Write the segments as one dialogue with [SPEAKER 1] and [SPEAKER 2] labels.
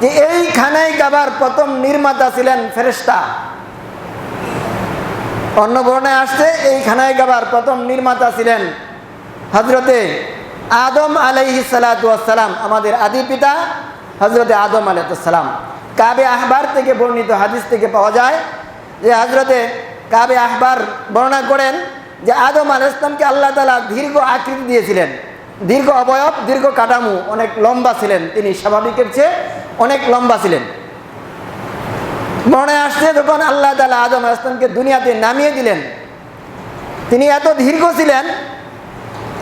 [SPEAKER 1] যে এই খানাই কাবার প্রথম নির্মাতা ছিলেন ফেরেস্তা অন্য বর্ণায় আসছে এই খানাই কাবার প্রথম নির্মাতা ছিলেন হজরতে আদম আলাইহি সালাম, আমাদের আদি পিতা হজরতে আদম আলাইসালাম কাবে আহবার থেকে বর্ণিত হাদিস থেকে পাওয়া যায় যে হজরতে কাবে আহবার বর্ণনা করেন যে আদম আল ইসলামকে আল্লাহ তালা দীর্ঘ আকৃতি দিয়েছিলেন। দীর্ঘ অবয়ব, দীর্ঘ কাঠামো, অনেক লম্বা ছিলেন। তিনি স্বাভাবিকের চেয়ে অনেক লম্বা ছিলেন। মনে আসছে যখন আল্লাহ তালা আজম আসলামকে দুনিয়াতে নামিয়ে দিলেন। তিনি এত দীর্ঘ ছিলেন,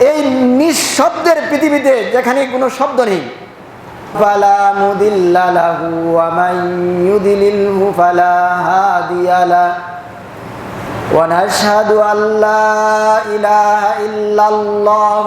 [SPEAKER 1] এই নিঃশব্দের পৃথিবীতে যেখানে কোনো শব্দ নেই। ونشهد أن لا إله إلا الله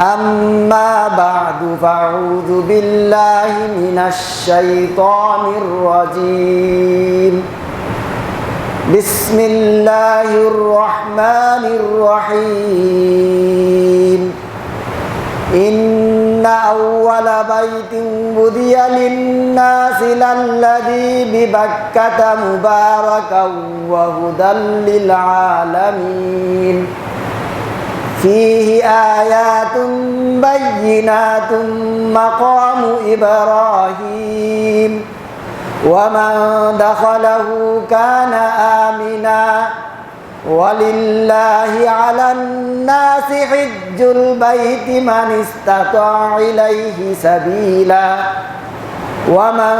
[SPEAKER 1] أما بعد فأعوذ بالله من الشيطان الرجيم بسم الله الرحمن الرحيم إن أول بيت بدي للناس للذي ببكة مباركا وهدى للعالمين فيه آيات بينات مقام إبراهيم ومن دخله كان آمنا ولله على الناس حج البيت من استطاع إليه سبيلا ومن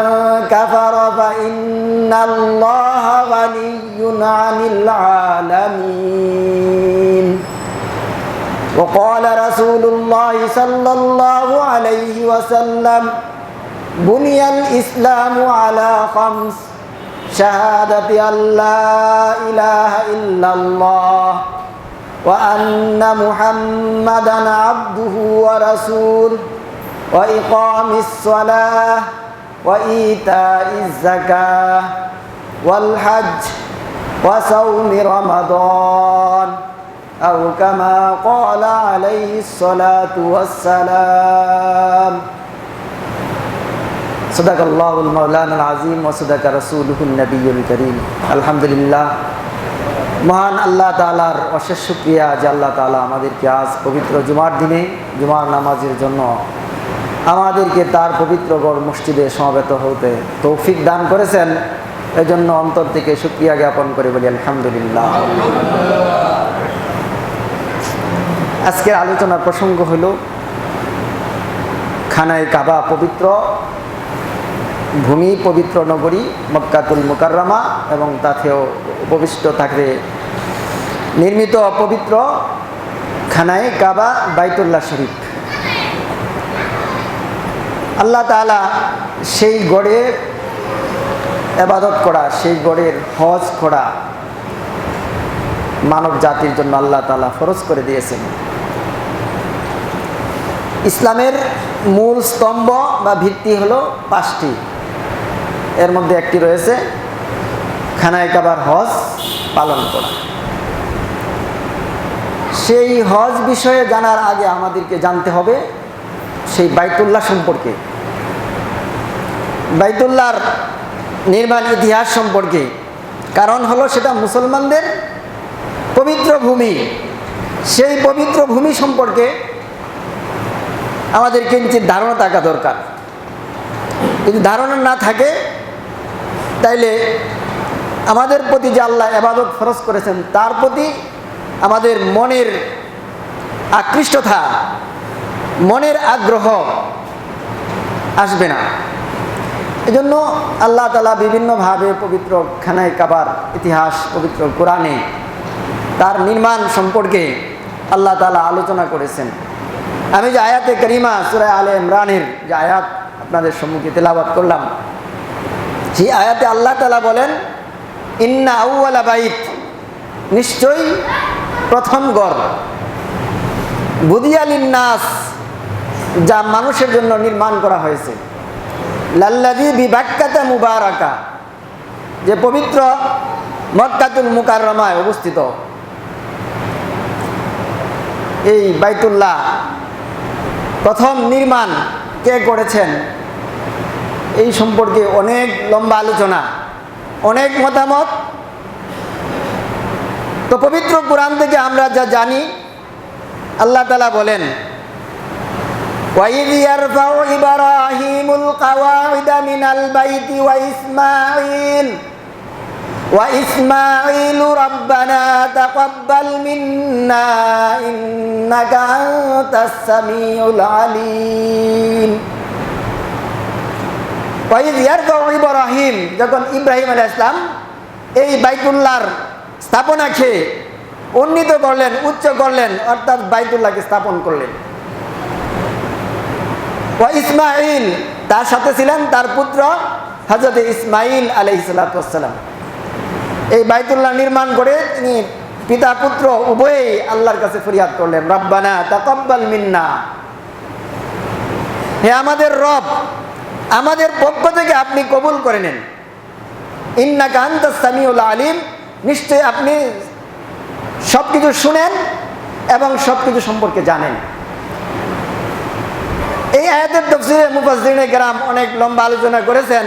[SPEAKER 1] كفر فإن الله غني عن العالمين وقال رسول الله صلى الله عليه وسلم بني الإسلام على خمس شهادة أن لا إله إلا الله وأن محمدا عبده ورسوله وإقام الصلاة وإيتاء الزكاة والحج وصوم رمضان أو كما قال عليه الصلاة والسلام صدق الله المولانا العظيم وصدق رسوله النبي الكريم الحمد لله মহান আল্লাহ তালার অশেষ শুক্রিয়া যে আল্লাহ তালা আমাদেরকে আজ পবিত্র জুমার দিনে জুমার নামাজের জন্য আমাদেরকে তার পবিত্র গড় মসজিদে সমবেত হতে তৌফিক দান করেছেন এজন্য অন্তর থেকে শুক্রিয়া জ্ঞাপন করে বলি আলহামদুলিল্লাহ আজকের আলোচনার প্রসঙ্গ হল খানায় কাবা পবিত্র, ভূমি পবিত্র নগরী মক্কাতুল মুকাররমা এবং তাতেও উপবিষ্ট থাকবে। নির্মিত পবিত্র খানায় কাবা বাইতুল্লাহ শরীফ। আল্লাহ তালা সেই গড়ে এবাদত করা, সেই গড়ের হজ করা মানব জাতির জন্য আল্লাহ তালা ফরজ করে দিয়েছেন। ইসলামের মূল স্তম্ভ বা ভিত্তি হলো পাঁচটি। এর মধ্যে একটি রয়েছে খানায় কাবার হজ পালন করা। সেই হজ বিষয়ে জানার আগে আমাদেরকে জানতে হবে সেই বাইতুল্লাহ সম্পর্কে। বাইতুল্লাহর নির্মাণ ইতিহাস সম্পর্কে। কারণ হলো সেটা মুসলমানদের পবিত্র ভূমি। সেই পবিত্র ভূমি সম্পর্কে আমাদের কিঞ্চিত ধারণা থাকা দরকার। যদি ধারণা না থাকে, তাইলে আমাদের প্রতি যে আল্লাহ এবাদত ফরজ করেছেন, তার প্রতি আমাদের মনের আকৃষ্টতা, মনের আগ্রহ আসবে না। এজন্য আল্লাহ তালা বিভিন্নভাবে পবিত্র খানায় কাবার ইতিহাস, পবিত্র কোরআনে তার নির্মাণ সম্পর্কে আল্লাহ তালা আলোচনা করেছেন। আমি যে আয়াতে করিমা সুরায় আলে ইমরানের যে আয়াত আপনাদের সম্মুখে তেলাবাদ করলাম, সেই আয়াতে আল্লাহ তালা বলেন, ইন্না আউ্লা বাইত। নিশ্চয়ই প্রথম গড়। বুদিয়ালিন নাস যা মানুষের জন্য নির্মাণ করা হয়েছে। লাল্লাদি বিবাক্কাতা মুবারাকা, যে পবিত্র মক্কাতুল মুকাররমায় অবস্থিত। এই বাইতুল্লাহ প্রথম নির্মাণ কে করেছেন এই সম্পর্কে অনেক লম্বা আলোচনা অনেক মতামত তো পবিত্র কোরআন থেকে আমরা যা জানি আল্লাহ তালা বলেন وإذ يرفع إبراهيم القواعد من البيت وإسماعيل وإسماعيل ربنا تقبل منا إنك أنت السميع العليم ওয়াইদ ইয়ারফাউ ইব্রাহিম যখন ইব্রাহিম আলাইহিস ইসলাম এই বাইতুল্লাহর স্থাপনা খেয়ে উন্নীত করলেন উচ্চ করলেন অর্থাৎ বাইতুল্লাহকে স্থাপন করলেন ও ইসমাইল তার সাথে ছিলেন তার পুত্র হজরত ইসমাইল আলহিসাল্লাম এই বাইতুল্লাহ নির্মাণ করে তিনি পিতা পুত্র উভয়েই আল্লাহর কাছে ফরিয়াদ করলেন, রব্বানা তাকব্বাল মিন্না। হে আমাদের রব, আমাদের পক্ষ থেকে আপনি কবুল করে নেন। ইন্না কান্ত সামিউল আলিম, নিশ্চয়ই আপনি সব কিছু শুনেন এবং সব কিছু সম্পর্কে জানেন। এই আয়াতের তফসিরে মুফাসরিনে গ্রাম অনেক লম্বা আলোচনা করেছেন।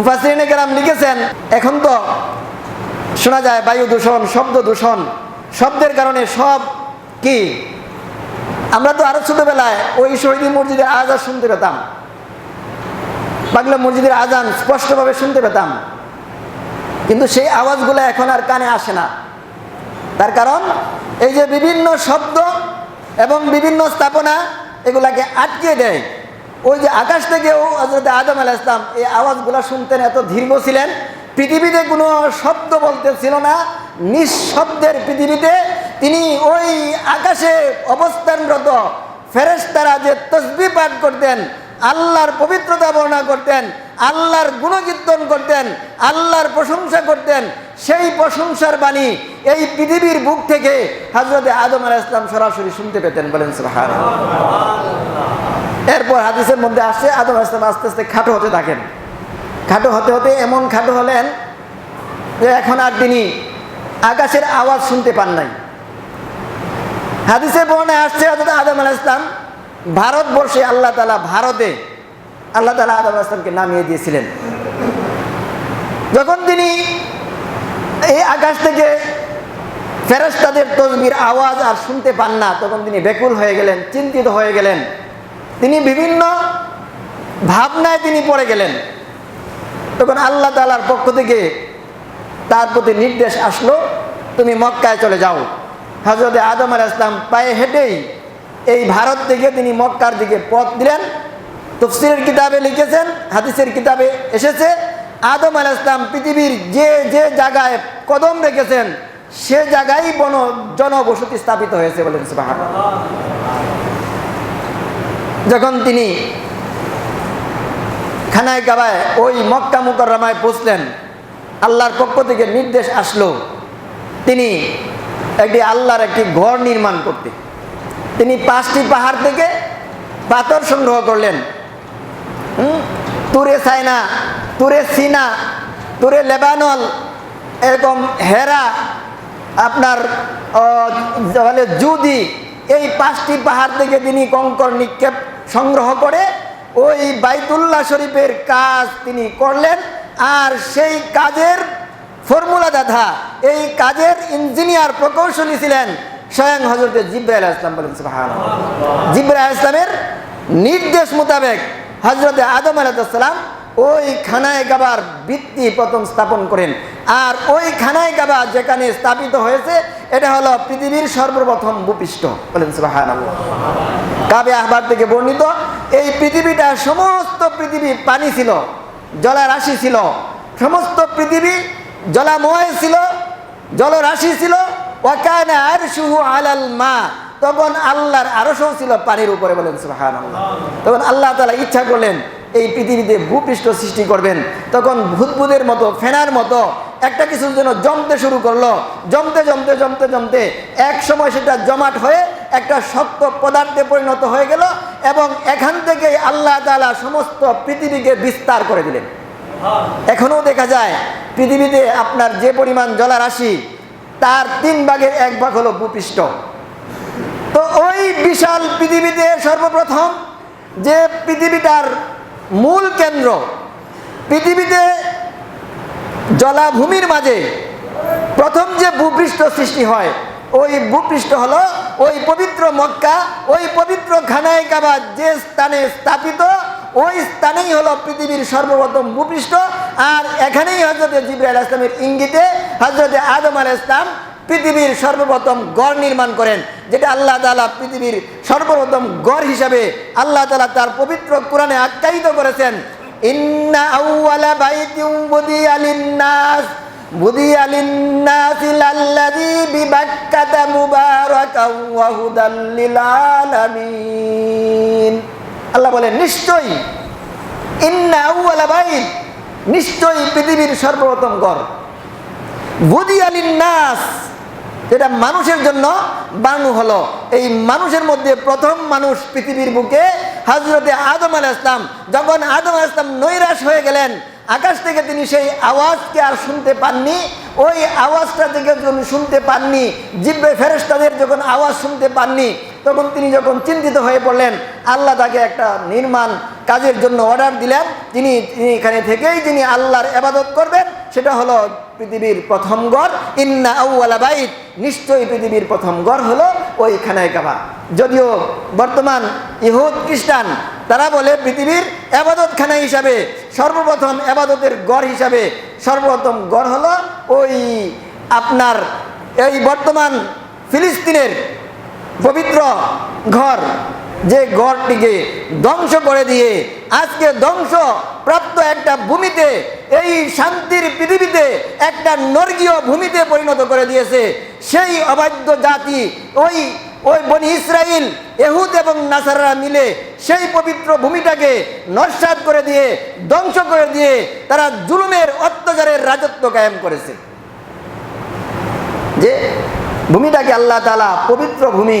[SPEAKER 1] মুফাসরিনে কেরাম লিখেছেন, এখন তো শোনা যায় বায়ু দূষণ, শব্দ দূষণ, শব্দের কারণে সব কি? আমরা তো আরও ছোটবেলায় ওই শহীদ মসজিদের আজান শুনতে পেতাম। বাংলা মসজিদের আজান স্পষ্টভাবে শুনতে পেতাম। কিন্তু সেই আওয়াজগুলো এখন আর কানে আসে না। তার কারণ, এই যে বিভিন্ন শব্দ এবং বিভিন্ন স্থাপনা এগুলাকে আটকে দেয়। ওই যে আকাশ থেকেও হজরত আদম আল ইসলাম এই আওয়াজগুলো শুনতেন, এত ধীর্ঘ ছিলেন। পৃথিবীতে কোনো শব্দ বলতে ছিল না, নিঃশব্দের পৃথিবীতে তিনি ওই আকাশে অবস্থানরত ফেরেশতারা যে তসবি পাঠ করতেন, আল্লাহর পবিত্রতা বর্ণনা করতেন, আল্লাহর গুণকীর্তন করতেন, আল্লাহর প্রশংসা করতেন, সেই প্রশংসার বাণী এই পৃথিবীর বুক থেকে হজরতে আদম আলাহ ইসলাম সরাসরি শুনতে পেতেন বলেন সুবহান এরপর হাদিসের মধ্যে আসছে আদম আলাহ ইসলাম আস্তে আস্তে খাটো হতে থাকেন। খাটো হতে হতে এমন খাটো হলেন যে এখন আর তিনি আকাশের আওয়াজ শুনতে পান নাই। হাদিসের বর্ণায় আসছে হজরত আদম আলাহ ইসলাম ভারতবর্ষে আল্লাহ তালা ভারতে, আল্লাহ তালা আদম আলাহ ইসলামকে নামিয়ে দিয়েছিলেন। যখন তিনি এই আকাশ থেকে ফেরেস্তাদের তসবির আওয়াজ আর শুনতে পান না, তখন তিনি বেকুল হয়ে গেলেন, চিন্তিত হয়ে গেলেন। তিনি বিভিন্ন ভাবনায় তিনি পড়ে গেলেন। তখন আল্লাহ তালার পক্ষ থেকে তার প্রতি নির্দেশ আসলো, তুমি মক্কায় চলে যাও। হজরত আদম আল ইসলাম পায়ে হেঁটেই এই ভারত থেকে তিনি মক্কার দিকে পথ দিলেন। তফসিরের কিতাবে লিখেছেন, হাদিসের কিতাবে এসেছে, আদম আল ইসলাম পৃথিবীর যে যে জায়গায় কদম রেখেছেন, সে জায়গায় বন, জনবসতি স্থাপিত হয়েছে বলেন সুবাহ যখন তিনি খানায় কাবায় ওই মক্কা মুকরমায় পৌঁছলেন, আল্লাহর পক্ষ থেকে নির্দেশ আসলো, তিনি একটি আল্লাহর একটি ঘর নির্মাণ করতে তিনি পাঁচটি পাহাড় থেকে পাথর সংগ্রহ করলেন? তুরে সাইনা, তুরে সিনা, তুরে লেবানল এরকম হেরা, আপনার জুদি এই পাঁচটি পাহাড় থেকে তিনি কঙ্কর নিক্ষেপ সংগ্রহ করে ওই বাইতুল্লাহ শরীফের কাজ তিনি করলেন। আর সেই কাজের ফর্মুলা দাদা, এই কাজের ইঞ্জিনিয়ার প্রকৌশলী ছিলেন স্বয়ং হজরত জিব্রাইল ইসলাম বলেন জিব্রাইল ইসলামের নির্দেশ মোতাবেক হজরতে আদম আলাইসাল্লাম ওই খানায় গাবার ভিত্তি প্রথম স্থাপন করেন। আর ওই খানায় গাবা যেখানে স্থাপিত হয়েছে, এটা হলো পৃথিবীর সর্বপ্রথম ভূপৃষ্ঠ। বলেন কাবে আহবার থেকে বর্ণিত, এই পৃথিবীটা সমস্ত পৃথিবী পানি ছিল, জলারাশি ছিল। সমস্ত পৃথিবী জলাময় ছিল, জলরাশি ছিল। ওয়াকানা আর শুহু আলাল মা তখন আল্লাহর আরশও ছিল পানির উপরে বলেন সুহান তখন আল্লাহ তালা ইচ্ছা করলেন এই পৃথিবীতে ভূপৃষ্ঠ সৃষ্টি করবেন। তখন ভূতভূতের মতো, ফেনার মতো একটা কিছুর জন্য জমতে শুরু করল। জমতে জমতে জমতে জমতে এক সময় সেটা জমাট হয়ে একটা শক্ত পদার্থে পরিণত হয়ে গেল এবং এখান থেকে আল্লাহ তালা সমস্ত পৃথিবীকে বিস্তার করে দিলেন। এখনও দেখা যায় পৃথিবীতে আপনার যে পরিমাণ জলারাশি, তার তিন ভাগের এক ভাগ হলো ভূপৃষ্ঠ। তো ওই বিশাল পৃথিবীতে সর্বপ্রথম যে পৃথিবীটার মূল কেন্দ্র, পৃথিবীতে জলাভূমির মাঝে প্রথম যে ভূপৃষ্ঠ সৃষ্টি হয়, ওই ভূপৃষ্ঠ হলো ওই পবিত্র মক্কা, ওই পবিত্র খানায় কাবা যে স্থানে স্থাপিত, ওই স্থানেই হলো পৃথিবীর সর্বপ্রথম ভূপৃষ্ঠ। আর এখানেই হজরত জিব্রাইল ইসলামের ইঙ্গিতে হজরত আদম আল ইসলাম পৃথিবীর সর্বপ্রথম গড় নির্মাণ করেন, যেটা আল্লাহ তালা পৃথিবীর সর্বপ্রথম গড় হিসাবে আল্লাহ তালা তার পবিত্র কোরআনে আখ্যায়িত করেছেন লিল আলামিন আল্লাহ বলেন, নিশ্চয়ই, ইন্না নিশ্চয়ই পৃথিবীর সর্বপ্রথম গড়। বুদিয়ালিন নাস যেটা মানুষের জন্য বানু হলো। এই মানুষের মধ্যে প্রথম মানুষ পৃথিবীর বুকে হজরতে আদম আল ইসলাম যখন আদম আল ইসলাম নৈরাশ হয়ে গেলেন, আকাশ থেকে তিনি সেই আওয়াজকে আর শুনতে পাননি। ওই আওয়াজটা থেকে যখন শুনতে পাননি জিব্বে ফেরেস্তাদের যখন আওয়াজ শুনতে পাননি, তখন তিনি যখন চিন্তিত হয়ে পড়লেন, আল্লাহ তাকে একটা নির্মাণ কাজের জন্য অর্ডার দিলেন, তিনি তিনি এখানে থেকেই যিনি আল্লাহর এবাদত করবেন, সেটা হলো পৃথিবীর প্রথম গড় ইন্না আউওয়ালা বাইত, নিশ্চয়ই পৃথিবীর প্রথম গড় হলো ওই খানায় কাবা। যদিও বর্তমান ইহুদ খ্রিস্টান, তারা বলে পৃথিবীর এবাদত খানা হিসাবে, সর্বপ্রথম এবাদতের গড় হিসাবে, সর্বপ্রথম গড় হলো ওই আপনার এই বর্তমান ফিলিস্তিনের পবিত্র ঘর। যে ঘরটিকে ধ্বংস করে দিয়ে আজকে ধ্বংস প্রাপ্ত একটা ভূমিতে, এই শান্তির পৃথিবীতে একটা নর্গীয় ভূমিতে পরিণত করে দিয়েছে। সেই অবাধ্য জাতি, ওই ওই বনি ইসরাইল, এহুদ এবং নাসাররা মিলে সেই পবিত্র ভূমিটাকে নস্বাত করে দিয়ে, ধ্বংস করে দিয়ে তারা জুলুমের অত্যাচারের রাজত্ব কায়েম করেছে। যে ভূমিটাকে আল্লাহ তালা পবিত্র ভূমি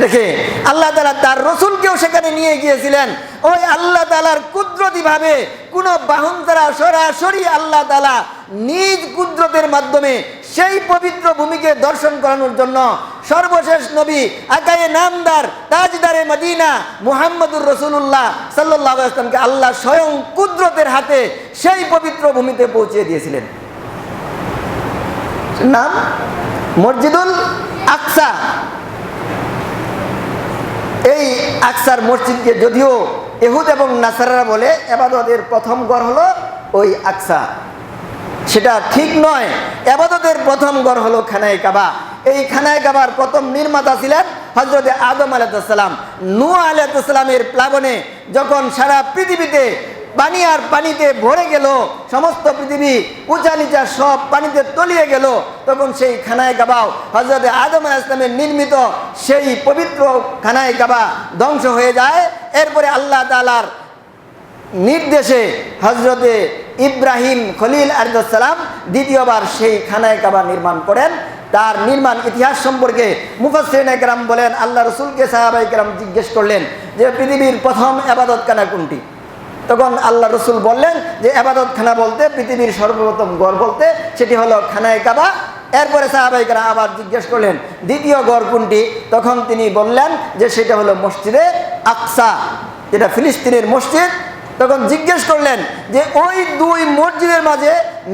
[SPEAKER 1] দেখে আল্লাহ তালা তার রসুলকেও সেখানে নিয়ে গিয়েছিলেন। ওই আল্লাহ তালার কুদরতি ভাবে কোনো বাহন দ্বারা সরাসরি আল্লাহ তালা নিজ কুদরতের মাধ্যমে সেই পবিত্র ভূমিকে দর্শন করানোর জন্য সর্বশেষ নবী আকায়ে নামদার, তাজদারে মদিনা মুহাম্মদুর রসুল্লাহ সাল্লাহ আসলামকে আল্লাহ স্বয়ং কুদরতের হাতে সেই পবিত্র ভূমিতে পৌঁছে দিয়েছিলেন। নাম মসজিদুল আকসা। এই আকসার মসজিদকে যদিও এহুদ এবং নাসারারা বলে, এবাদতের প্রথম গড় হলো ওই আকসা। সেটা ঠিক নয়, এবাদতের প্রথম গড় হলো খানায় কাবা। এই খানায় কাবার প্রথম নির্মাতা ছিলেন হজরত আদম আলাতাম নু আলাতামের প্লাবনে যখন সারা পৃথিবীতে পানি আর পানিতে ভরে গেল, সমস্ত পৃথিবী উঁচা নিচা সব পানিতে তলিয়ে গেল। তখন সেই খানায় কাবাও হজরত আদম ইসলামের নির্মিত সেই পবিত্র খানায় কাবা ধ্বংস হয়ে যায়। এরপরে আল্লাহ তালার নির্দেশে হজরতে ইব্রাহিম খলিল আলিদাল্লাম দ্বিতীয়বার সেই খানায় কাবা নির্মাণ করেন। তার নির্মাণ ইতিহাস সম্পর্কে মুফাসিন একরাম বলেন, আল্লাহ রসুলকে সাহাবাই জিজ্ঞেস করলেন যে, পৃথিবীর প্রথম আবাদত খানা কোনটি? তখন আল্লাহ রসুল বললেন যে আবাদত খানা বলতে, পৃথিবীর সর্বপ্রথম গড় বলতে, সেটি হলো খানায় কাবা। এরপরে সাহাবাইকারা আবার জিজ্ঞেস করলেন, দ্বিতীয় গড় কোনটি? তখন তিনি বললেন যে সেটা হলো মসজিদে আকসা, যেটা ফিলিস্তিনের মসজিদ। তখন জিজ্ঞেস করলেন যে ওই দুই মসজিদের মাঝে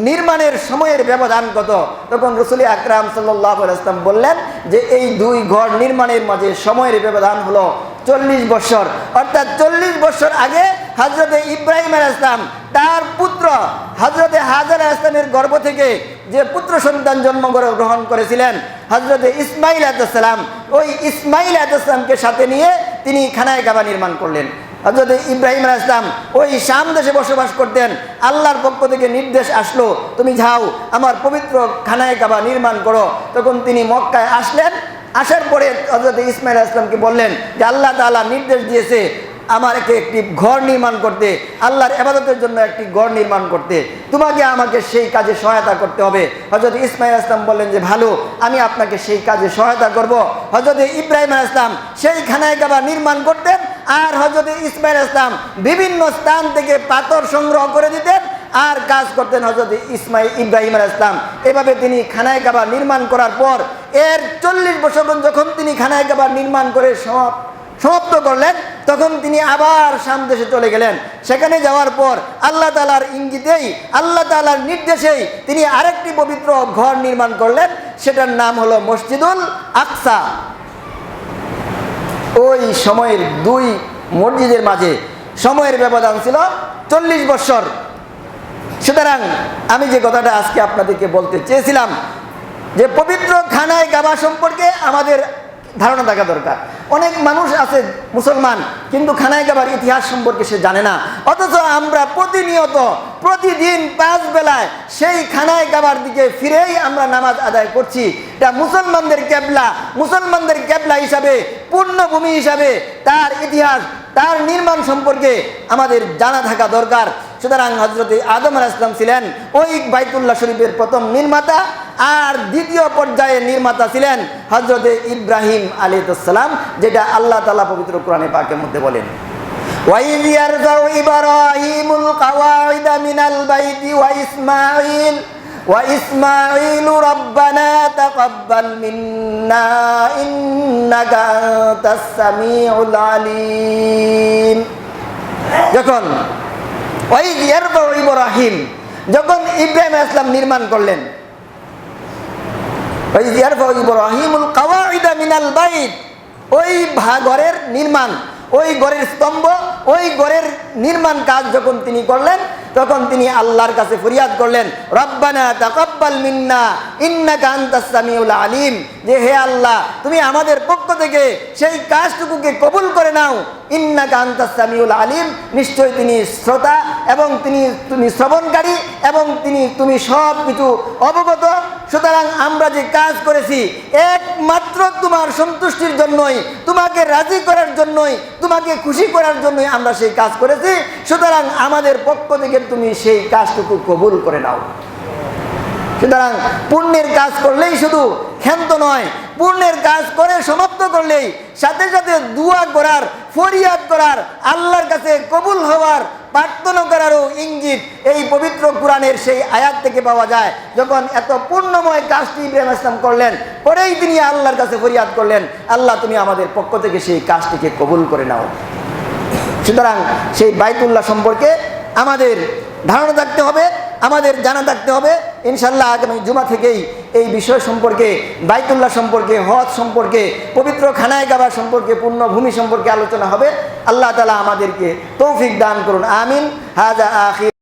[SPEAKER 1] নির্মাণের সময়ের ব্যবধান কত? তখন রসুলি আকরাম সাল্লাহ আসলাম বললেন যে এই দুই ঘর নির্মাণের মাঝে সময়ের ব্যবধান হলো চল্লিশ বছর। অর্থাৎ চল্লিশ বছর আগে হজরতে ইব্রাহিম আল ইসলাম তার পুত্র হজরতে হাজার আল ইসলামের গর্ভ থেকে যে পুত্র সন্তান জন্ম গ্রহণ করেছিলেন হজরতে ইসমাইল আতাম ওই ইসমাইল আতামকে সাথে নিয়ে তিনি খানায় কাবা নির্মাণ করলেন। হজরত ইব্রাহিম আলাহ ইসলাম ওই শাম দেশে বসবাস করতেন, আল্লাহর পক্ষ থেকে নির্দেশ আসলো, তুমি যাও, আমার পবিত্র খানায় কাবা নির্মাণ করো। তখন তিনি মক্কায় আসলেন, আসার পরে হজরত ইসমাইল আলাহ ইসলামকে বললেন যে, আল্লাহ তাআলা নির্দেশ দিয়েছে আমাকে একটি ঘর নির্মাণ করতে, আল্লাহর এবাদতের জন্য একটি ঘর নির্মাণ করতে, তোমাকে আমাকে সেই কাজে সহায়তা করতে হবে। হজরত ইসমাইল ইসলাম বললেন যে, ভালো, আমি আপনাকে সেই কাজে সহায়তা করব। হজরত ইব্রাহিম ইসলাম সেই খানায় নির্মাণ করতেন আর হজরত ইসমাইল ইসলাম বিভিন্ন স্থান থেকে পাথর সংগ্রহ করে দিতেন আর কাজ করতেন হজরত ইসমাই ইব্রাহিম ইসলাম এভাবে তিনি খানায় কাবা নির্মাণ করার পর, এর চল্লিশ বছর যখন তিনি খানায় কাবা নির্মাণ করে সমাপ্ত করলেন তখন তিনি আবার শাম দেশে চলে গেলেন। সেখানে যাওয়ার পর আল্লাহ তালার ইঙ্গিতেই, আল্লাহ তালার নির্দেশেই তিনি আরেকটি পবিত্র ঘর নির্মাণ করলেন। সেটার নাম হলো মসজিদুল আকসা। ওই সময়ের দুই মসজিদের মাঝে সময়ের ব্যবধান ছিল চল্লিশ বৎসর। সুতরাং আমি যে কথাটা আজকে আপনাদেরকে বলতে চেয়েছিলাম, যে পবিত্র খানায় গাবা সম্পর্কে আমাদের ধারণা থাকা দরকার। অনেক মানুষ আছে মুসলমান, কিন্তু খানায় গাবার ইতিহাস সম্পর্কে সে জানে না। অথচ আমরা প্রতিনিয়ত, প্রতিদিন পাঁচ বেলায় সেই খানায় গাবার দিকে ফিরেই আমরা নামাজ আদায় করছি। এটা মুসলমানদের ক্যাবলা মুসলমানদের ক্যাবলা হিসাবে, পূর্ণভূমি হিসাবে তার ইতিহাস তার নির্মাণ সম্পর্কে আমাদের জানা থাকা দরকার সুতরাং হজরত আদম আলাহ ইসলাম ছিলেন ওই বাইতুল্লাহ শরীফের প্রথম নির্মাতা আর দ্বিতীয় পর্যায়ে নির্মাতা ছিলেন হজরত ইব্রাহিম আলিতাম যেটা আল্লাহ তালা পবিত্র কোরআনে পাকের মধ্যে বলেন وَإِذْ يَرْفَعُ إِبْرَاهِيمُ الْقَوَاعِدَ مِنَ الْبَيْتِ وَإِسْمَاعِيلُ وإسماعيل ربنا تقبل منا إنك أنت السميع العليم যখন ওই ইয়ারফাউ ইব্রাহিম যখন ইব্রাহিম ইসলাম নির্মাণ করলেন ওই ইয়ারফাউ ইব্রাহিমুল কাওয়াইদা মিনাল বাইত ওই ভা- ঘরের নির্মাণ ওই গড়ের স্তম্ভ, ওই গড়ের নির্মাণ কাজ যখন তিনি করলেন, তখন তিনি আল্লাহর কাছে ফরিয়াদ করলেন, রব্বানা তাকাব্বাল মিন্না, ইন্নাকা আনতাস সামিউল আলিম। যে হে আল্লাহ, তুমি আমাদের পক্ষ থেকে সেই কাজটুকুকে কবুল করে নাও। ইন্নাকা আনতাস সামিউল আলিম নিশ্চয়ই তিনি শ্রোতা এবং তিনি তুমি শ্রবণকারী এবং তিনি তুমি সব কিছু অবগত। সুতরাং আমরা যে কাজ করেছি, একমাত্র তোমার সন্তুষ্টির জন্যই, তোমাকে রাজি করার জন্যই, তোমাকে খুশি করার জন্যই আমরা সেই কাজ করেছি। সুতরাং আমাদের পক্ষ থেকে তুমি সেই কাজটুকু কবুল করে নাও। সুতরাং পুণ্যের কাজ করলেই শুধু ক্ষান্ত নয়, পুণ্যের কাজ করে সমাপ্ত করলেই সাথে সাথে দুয়া করার ফরিয়াদ করার, আল্লাহর কাছে কবুল হওয়ার, প্রার্থনা করারও ইঙ্গিত এই পবিত্র কোরআনের সেই আয়াত থেকে পাওয়া যায়। যখন এত পূর্ণময় কাজটি ইব্রাহিম ইসলাম করলেন, পরেই তিনি আল্লাহর কাছে ফরিয়াদ করলেন, আল্লাহ তুমি আমাদের পক্ষ থেকে সেই কাজটিকে কবুল করে নাও। সুতরাং সেই বাইতুল্লাহ সম্পর্কে আমাদের ধারণা থাকতে হবে, আমাদের জানা থাকতে হবে। ইনশাল্লাহ আগামী জুমা থেকেই এই বিষয় সম্পর্কে, বাইতুল্লাহ সম্পর্কে, হজ সম্পর্কে, পবিত্র খানায় গাবা সম্পর্কে, পূর্ণভূমি সম্পর্কে আলোচনা হবে। আল্লাহ তালা আমাদেরকে তৌফিক দান করুন। আমিন। হাজা আখির।